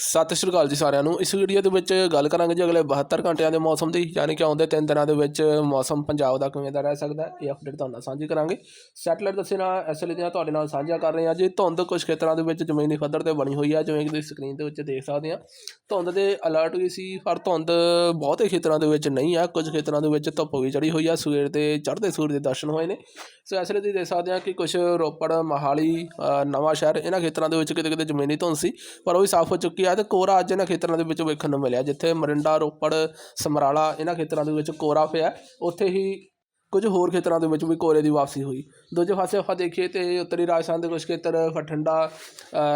ਸਤਿ ਸ਼੍ਰੀ ਅਕਾਲ ਜੀ ਸਾਰਿਆਂ ਨੂੰ। ਇਸ ਵੀਡੀਓ ਦੇ ਵਿੱਚ ਗੱਲ ਕਰਾਂਗੇ ਜੀ ਅਗਲੇ 72 ਘੰਟਿਆਂ ਦੇ ਮੌਸਮ ਦੀ ਯਾਨੀ ਕਿ ਆਉਂਦੇ ਤਿੰਨ ਦਿਨਾਂ ਦੇ ਵਿੱਚ ਮੌਸਮ ਪੰਜਾਬ ਦਾ ਕਿਵੇਂ ਦਾ ਰਹਿ ਸਕਦਾ ਹੈ ਇਹ ਅਪਡੇਟ ਤੁਹਾਨੂੰ ਨਾਲ ਸਾਂਝੀ ਕਰਾਂਗੇ। ਸੈਟਲਾਈਟ ਦੱਸੇ ਨਾਲ ਐਸਐਲ ਦੀਆਂ ਤੁਹਾਡੇ ਨਾਲ ਸਾਂਝਾ ਕਰ ਰਹੇ ਹਾਂ ਜੀ। ਧੁੰਦ ਕੁਝ ਖੇਤਰਾਂ ਦੇ ਵਿੱਚ ਜ਼ਮੀਨੀ ਪੱਧਰ ਤੇ ਬਣੀ ਹੋਈ ਆ ਜਿਵੇਂ ਕਿ ਤੁਸੀਂ ਸਕਰੀਨ ਦੇ ਵਿੱਚ ਦੇਖ ਸਕਦੇ ਆ ਧੁੰਦ ਦੇ ਅਲਰਟ ਵੀ ਸੀ ਪਰ ਧੁੰਦ ਬਹੁਤੇ ਖੇਤਰਾਂ ਦੇ ਵਿੱਚ ਨਹੀਂ ਆ ਕੁਝ ਖੇਤਰਾਂ ਦੇ ਵਿੱਚ ਧੁੱਪ ਵੀ ਚੜੀ ਹੋਈ ਆ ਸਵੇਰ ਦੇ ਚੜ੍ਹਦੇ ਸੂਰਜ ਦੇ ਦਰਸ਼ਨ ਹੋਏ ਨੇ। ਸੋ ਇਸ ਲਈ ਤੁਸੀਂ ਦੇਖ ਸਕਦੇ ਆ ਕਿ ਕੁਝ ਰੋਪੜ ਮਹਾਲੀ ਅ, ਨਵਾਂ ਸ਼ਹਿਰ ਇਹਨਾਂ ਖੇਤਰਾਂ ਦੇ ਵਿੱਚ ਕਿਤੇ ਕਿਤੇ ਜ਼ਮੀਨੀ ਧੁੰਦ ਸੀ ਪਰ ਉਹ ਵੀ ਸਾਫ਼ ਹੋ ਚੁੱਕੀ ਆ ਤੇ ਕੋਰਾ ਅੱਜ ਇਹਨਾਂ ਖੇਤਰਾਂ ਦੇ ਵਿੱਚ ਵੇਖਣ ਨੂੰ ਮਿਲਿਆ, ਜਿੱਥੇ ਮਰਿੰਡਾ, ਰੋਪੜ, ਸਮਰਾਲਾ ਇਹਨਾਂ ਖੇਤਰਾਂ ਦੇ ਵਿੱਚ ਕੋਰਾ ਪਿਆ। ਉੱਥੇ ਹੀ ਕੁਝ ਹੋਰ ਖੇਤਰਾਂ ਦੇ ਵਿੱਚ ਵੀ ਕੋਰੇ ਦੀ ਵਾਪਸੀ ਹੋਈ। ਦੂਜੇ ਪਾਸੇ ਆਪਾਂ ਦੇਖੀਏ ਤੇ ਉੱਤਰੀ ਰਾਜਸਥਾਨ ਦੇ ਕੁਝ ਖੇਤਰ, ਬਠਿੰਡਾ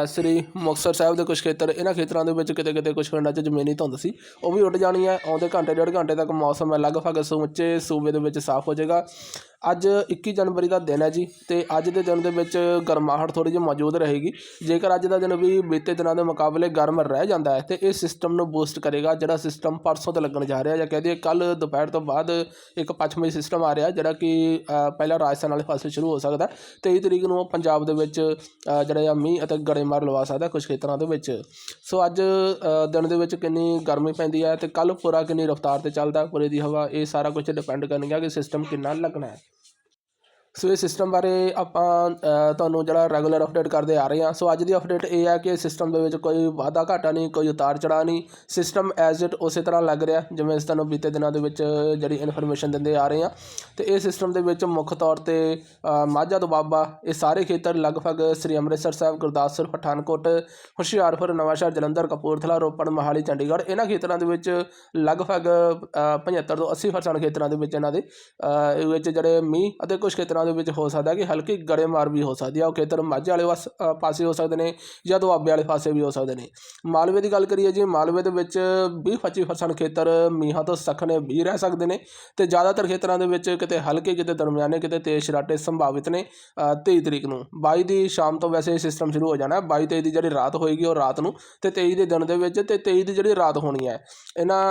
ਸ੍ਰੀ ਮੁਕਤਸਰ ਸਾਹਿਬ ਦੇ ਕੁਝ ਖੇਤਰ, ਇਹਨਾਂ ਖੇਤਰਾਂ ਦੇ ਵਿੱਚ ਕਿਤੇ ਕਿਤੇ ਕੁਝ ਪਿੰਡਾਂ 'ਚ ਜ਼ਮੀਨੀ ਧੁੰਦ ਸੀ। ਉਹ ਵੀ ਉੱਡ ਜਾਣੀ ਹੈ ਆਉਂਦੇ ਘੰਟੇ, ਡੇਢ ਘੰਟੇ ਤੱਕ ਮੌਸਮ ਹੈ। ਲਗਭਗ ਸਮੁੱਚੇ ਸੂਬੇ ਦੇ ਵਿੱਚ ਸਾਫ਼ ਹੋ ਜਾਏਗਾ। ਅੱਜ 21 ਜਨਵਰੀ ਦਾ ਦਿਨ ਹੈ ਜੀ ਤੇ ਅੱਜ ਦੇ ਦਿਨ ਦੇ ਵਿੱਚ ਗਰਮਾਹਟ ਥੋੜੀ ਜਿਹੀ ਮੌਜੂਦ ਰਹੇਗੀ। ਜੇਕਰ ਅੱਜ ਦਾ ਦਿਨ ਵੀ ਬੀਤੇ ਦਿਨਾਂ ਦੇ ਮੁਕਾਬਲੇ ਗਰਮ ਰਹਿ ਜਾਂਦਾ ਹੈ ਤੇ ਇਹ ਸਿਸਟਮ ਨੂੰ ਬੂਸਟ ਕਰੇਗਾ ਜਿਹੜਾ ਸਿਸਟਮ ਪਰਸੋਂ ਤੋਂ ਲੱਗਣ ਜਾ ਰਿਹਾ ਜਾਂ ਕਹਿ ਦਈਏ ਕੱਲ ਦੁਪਹਿਰ ਤੋਂ ਬਾਅਦ ਇੱਕ ਪੱਛਮੀ ਸਿਸਟਮ ਆ ਰਿਹਾ ਜਿਹੜਾ ਕਿ ਪਹਿਲਾਂ ਰਾਜਸਥਾਨ ਵਾਲੇ ਪਾਸੇ ਸ਼ੁਰੂ ਹੋ ਸਕਦਾ। 23 ਤਰੀਕ ਨੂੰ ਉਹ ਪੰਜਾਬ ਦੇ ਵਿੱਚ ਅ, ਜਿਹੜਾ ਆ ਮੀਂਹ ਅਤੇ ਗੜੇਮਾਰ ਲਵਾ ਸਕਦਾ ਕੁਝ ਖੇਤਰਾਂ ਦੇ ਵਿੱਚ। ਸੋ ਅੱਜ ਦਿਨ ਦੇ ਵਿੱਚ ਕਿੰਨੀ ਗਰਮੀ ਪੈਂਦੀ ਹੈ ਤੇ ਕੱਲ ਪੂਰਾ ਕਿੰਨੀ ਰਫ਼ਤਾਰ ਤੇ ਚੱਲਦਾ ਪੂਰੇ ਦੀ ਹਵਾ ਇਹ ਸਾਰਾ ਕੁਝ ਡਿਪੈਂਡ ਕਰਨਗਾ ਕਿ ਸਿਸਟਮ ਕਿੰਨਾ ਲੱਗਣਾ ਹੈ। ਸੋ ਇਹ ਸਿਸਟਮ ਬਾਰੇ ਆਪਾਂ ਤੁਹਾਨੂੰ ਜਿਹੜਾ ਰੈਗੂਲਰ ਅਪਡੇਟ ਕਰਦੇ ਆ ਰਹੇ ਹਾਂ। ਸੋ ਅੱਜ ਦੀ ਅਪਡੇਟ ਇਹ ਹੈ ਕਿ ਸਿਸਟਮ ਦੇ ਵਿੱਚ ਕੋਈ ਵਾਧਾ ਘਾਟਾ ਨਹੀਂ ਕੋਈ ਉਤਾਰ ਚੜਾਅ ਨਹੀਂ। ਸਿਸਟਮ ਐਜ਼ ਇਟ ਉਸੇ ਤਰ੍ਹਾਂ ਲੱਗ ਰਿਹਾ ਜਿਵੇਂ ਅਸੀਂ ਤੁਹਾਨੂੰ ਬੀਤੇ ਦਿਨਾਂ ਦੇ ਵਿੱਚ ਜਿਹੜੀ ਇਨਫੋਰਮੇਸ਼ਨ ਦਿੰਦੇ ਆ ਰਹੇ ਹਾਂ। ਤੇ ਇਹ ਸਿਸਟਮ ਦੇ ਵਿੱਚ ਮੁੱਖ ਤੌਰ ਤੇ ਅ, ਮਾਝਾ ਦੁਆਬਾ ਇਹ ਸਾਰੇ ਖੇਤਰ ਲਗਭਗ ਸ੍ਰੀ ਅੰਮ੍ਰਿਤਸਰ ਸਾਹਿਬ ਗੁਰਦਾਸਪੁਰ ਪਠਾਨਕੋਟ ਹੁਸ਼ਿਆਰਪੁਰ ਨਵਾਂਸ਼ਹਿਰ ਜਲੰਧਰ ਕਪੂਰਥਲਾ ਰੋਪੜ ਮੋਹਾਲੀ ਚੰਡੀਗੜ੍ਹ ਇਹਨਾਂ ਖੇਤਰਾਂ ਦੇ ਵਿੱਚ ਲਗਭਗ ਅ, 75 ਤੋਂ 80% ਖੇਤਰਾਂ ਦੇ ਵਿੱਚ ਇਹਨਾਂ ਦੇ ਵਿੱਚ ਜਿਹੜੇ ਮੀਂਹ ਅਤੇ ਕੁਝ ਖੇਤਰਾਂ ਦੇ ਵਿੱਚ ਹੋ ਸਕਦਾ ਕਿ ਹਲਕੀ ਗੜੇਮਾਰ ਵੀ ਹੋ ਸਕਦੀ ਆ ਉਹ ਖੇਤਰ ਮਾਝੇ ਵਾਲੇ ਵਸ- ਪਾਸੇ ਹੋ ਸਕਦੇ ਨੇ ਜਾਂ ਦੁਆਬੇ ਵਾਲੇ ਪਾਸੇ ਵੀ ਹੋ ਸਕਦੇ ਨੇ। ਮਾਲਵੇ ਦੀ ਗੱਲ ਕਰੀਏ ਜੀ ਮਾਲਵੇ ਦੇ ਵਿੱਚ 20-25% ਖੇਤਰ ਮੀਂਹਾਂ ਤੋਂ ਸਖਣੇ ਵੀ ਰਹਿ ਸਕਦੇ ਨੇ ਤੇ ਜ਼ਿਆਦਾਤਰ ਖੇਤਰਾਂ ਦੇ ਵਿੱਚ ਕਿਤੇ ਹਲਕੇ ਕਿਤੇ ਦਰਮਿਆਨੇ ਕਿਤੇ ਤੇਜ਼ ਸ਼ਰਾਟੇ ਸੰਭਾਵਿਤ ਨੇ ਅ, 23 ਤਰੀਕ ਨੂੰ। 22 ਦੀ ਸ਼ਾਮ ਤੋਂ ਵੈਸੇ ਸਿਸਟਮ ਸ਼ੁਰੂ ਹੋ ਜਾਣਾ 22 23 ਦੀ ਜਿਹੜੀ ਰਾਤ ਹੋਏਗੀ ਉਹ ਰਾਤ ਨੂੰ ਤੇ 23 ਦੇ ਦਿਨ ਦੇ ਵਿੱਚ ਤੇ 23 ਦੀ ਜਿਹੜੀ ਰਾਤ ਹੋਣੀ ਹੈ। ਇਹਨਾਂ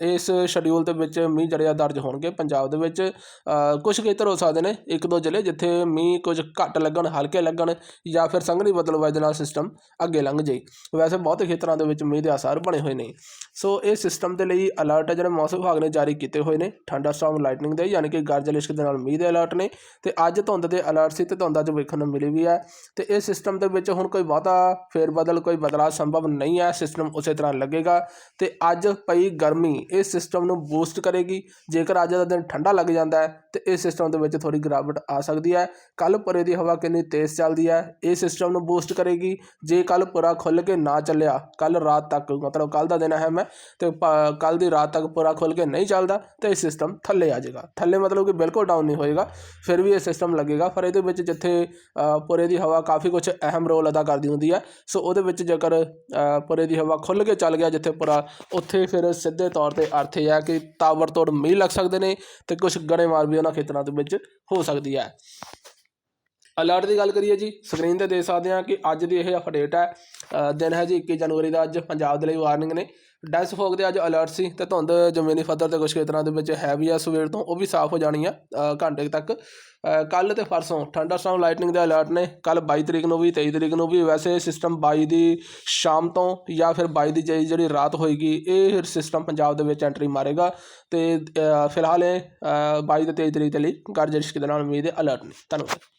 ਇਸ ਸ਼ਡਿਊਲ ਦੇ ਵਿੱਚ ਮੀਂਹ ਜਿਹੜੇ ਆ ਦਰਜ ਹੋਣਗੇ। ਪੰਜਾਬ ਦੇ ਵਿੱਚ ਅ, ਕੁਝ ਖੇਤਰ ਹੋ ਸਕਦੇ ਨੇ ਇੱਕ ਦੋ ਜ਼ਿਲ੍ਹੇ ਜਿੱਥੇ ਮੀਂਹ ਕੁਝ ਘੱਟ ਲੱਗਣ, ਹਲਕੇ ਲੱਗਣ ਜਾਂ ਫਿਰ ਸੰਘਣੀ ਬਦਲ ਵਜ੍ਹਾ ਨਾਲ ਸਿਸਟਮ ਅੱਗੇ ਲੰਘ ਜਾਏ। ਵੈਸੇ ਬਹੁਤ ਖੇਤਰਾਂ ਦੇ ਵਿੱਚ ਮੀਂਹ ਦੇ ਆਸਾਰ ਬਣੇ ਹੋਏ ਨੇ। ਸੋ ਇਹ ਸਿਸਟਮ ਦੇ ਲਈ ਅਲਰਟ ਹੈ ਜਿਹੜੇ ਮੌਸਮ ਵਿਭਾਗ ਨੇ ਜਾਰੀ ਕੀਤੇ ਹੋਏ ਨੇ, ਠੰਡਾ ਸਟਾਰਮ ਲਾਈਟਨਿੰਗ ਦੇ, ਯਾਨੀ ਕਿ ਗਰਜਲ ਇਸ਼ਕ ਦੇ ਨਾਲ ਮੀਂਹ ਦੇ ਅਲਰਟ ਨੇ ਤੇ ਅੱਜ ਧੁੰਦ ਦੇ ਅਲਰਟ ਸੀ ਤੇ ਧੁੰਦ ਅੱਜ ਵੇਖਣ ਨੂੰ ਮਿਲੀ ਵੀ ਹੈ ਤੇ ਇਹ ਸਿਸਟਮ ਦੇ ਵਿੱਚ ਹੁਣ ਕੋਈ ਬਹੁਤਾ ਫੇਰ ਬਦਲ ਕੋਈ ਬਦਲਾਅ ਸੰਭਵ ਨਹੀਂ ਹੈ ਸਿਸਟਮ ਉਸੇ ਤਰ੍ਹਾਂ ਲੱਗੇਗਾ ਤੇ ਅੱਜ ਪਈ ਗਰਮੀ ਇਸ ਸਿਸਟਮ ਨੂੰ ਬੂਸਟ ਕਰੇਗੀ। ਜੇਕਰ ਅੱਜ ਦਾ ਦਿਨ ਠੰਡਾ ਲੱਗ ਜਾਂਦਾ ਹੈ ਤੇ ਇਸ ਸਿਸਟਮ ਦੇ ਵਿੱਚ ਥੋੜੀ ਗਿਰਾਵਟ ਆ ਸਕਦੀ ਹੈ। ਕੱਲ ਪੁਰੇ ਦੀ ਹਵਾ ਕਿੰਨੀ ਤੇਜ਼ ਚੱਲਦੀ ਹੈ ਇਹ ਸਿਸਟਮ ਨੂੰ ਬੂਸਟ ਕਰੇਗੀ। ਜੇ ਕੱਲ ਪੁਰਾ ਖੁੱਲ ਕੇ ਨਾ ਚੱਲਿਆ ਕੱਲ ਰਾਤ ਤੱਕ ਮਤਲਬ ਕੱਲ ਦਾ ਦਿਨ ਹੈ ਮੈਂ ਤੇ ਕੱਲ ਦੀ ਰਾਤ ਤੱਕ ਪੁਰਾ ਖੁੱਲ ਕੇ ਨਹੀਂ ਚੱਲਦਾ ਤੇ ਇਹ ਸਿਸਟਮ ਥੱਲੇ ਆ ਜਾਏਗਾ। ਥੱਲੇ ਮਤਲਬ ਕਿ ਬਿਲਕੁਲ ਡਾਊਨ ਨਹੀਂ ਹੋਏਗਾ ਫਿਰ ਵੀ ਇਹ ਸਿਸਟਮ ਲੱਗੇਗਾ। ਪਰ ਇਹਦੇ ਵਿੱਚ ਜਿੱਥੇ ਅ, ਪੁਰੇ ਦੀ ਹਵਾ ਕਾਫੀ ਕੁਝ ਅਹਿਮ ਰੋਲ ਅਦਾ ਕਰਦੀ ਹੁੰਦੀ ਹੈ ਸੋ ਉਹਦੇ ਵਿੱਚ ਜੇਕਰ ਅ, ਪੁਰੇ ਦੀ ਹਵਾ ਖੁੱਲ ਕੇ ਚੱਲ ਗਿਆ ਜਿੱਥੇ ਪੁਰਾ ਉੱਥੇ ਫਿਰ ਸਿੱਧੇ ਤੌਰ ਤੇ ਅਰਥ ਇਹ ਹੈ ਕਿ ਤਾਬੜਤੋੜ ਮੀਂਹ ਲੱਗ ਸਕਦੇ ਨੇ ਤੇ ਕੁਝ ਗੜੇਮਾਰ ਵੀ ਉਹਨਾਂ ਖੇਤਰਾਂ ਦੇ ਵਿੱਚ ਹੋ ਸਕਦੀ ਹੈ। ਅਲਰਟ ਦੀ ਗੱਲ ਕਰੀਏ ਜੀ ਸਕਰੀਨ ਤੇ ਦੇਖ ਸਕਦੇ ਹਾਂ ਕਿ ਅੱਜ ਦੀ ਇਹ ਅਪਡੇਟ ਹੈ। ਦਿਨ ਹੈ ਜੀ 21 ਜਨਵਰੀ ਦਾ ਅੱਜ ਪੰਜਾਬ ਦੇ ਲਈ ਵਾਰਨਿੰਗ ਨੇ। ਡੈਂਸ ਫੋਗ ਦੇ ਅੱਜ ਅਲਰਟ ਸੀ ਤੇ ਧੁੰਦ ਜ਼ਮੀਨੀ ਪੱਧਰ ਤੇ ਕੁਝ ਖੇਤਰਾਂ ਦੇ ਵਿੱਚ ਹੈ ਵੀ ਆ। ਸਵੇਰ ਤੋਂ ਉਹ ਵੀ ਸਾਫ਼ ਹੋ ਜਾਣੀ ਆ ਘੰਟੇ ਤੱਕ। ਕੱਲ ਤੇ ਪਰਸੋਂ ਠੰਡਾ ਸਟਾਰਮ ਲਾਈਟਨਿੰਗ ਦੇ ਅਲਰਟ ਨੇ। ਕੱਲ 22 ਤਰੀਕ ਨੂੰ ਵੀ 23 ਤਰੀਕ ਨੂੰ ਵੀ ਵੈਸੇ ਸਿਸਟਮ 22 ਦੀ ਸ਼ਾਮ ਤੋਂ ਜਾਂ ਫਿਰ 22 ਦੀ ਜਿਹੜੀ ਜਿਹੜੀ ਰਾਤ ਹੋਏਗੀ ਇਹ ਸਿਸਟਮ ਪੰਜਾਬ ਦੇ ਵਿੱਚ ਐਂਟਰੀ ਮਾਰੇਗਾ। ਤੇ ਫਿਲਹਾਲ ਇਹ ਅ, 22 ਤੇ 23 ਤਰੀਕ ਦੇ ਲਈ ਗਰਜ ਰਿਸ਼ਕ ਦੇ ਨਾਲ ਉਮੀਦ ਹੈ ਅਲਰਟ ਨੇ। ਧੰਨਵਾਦ।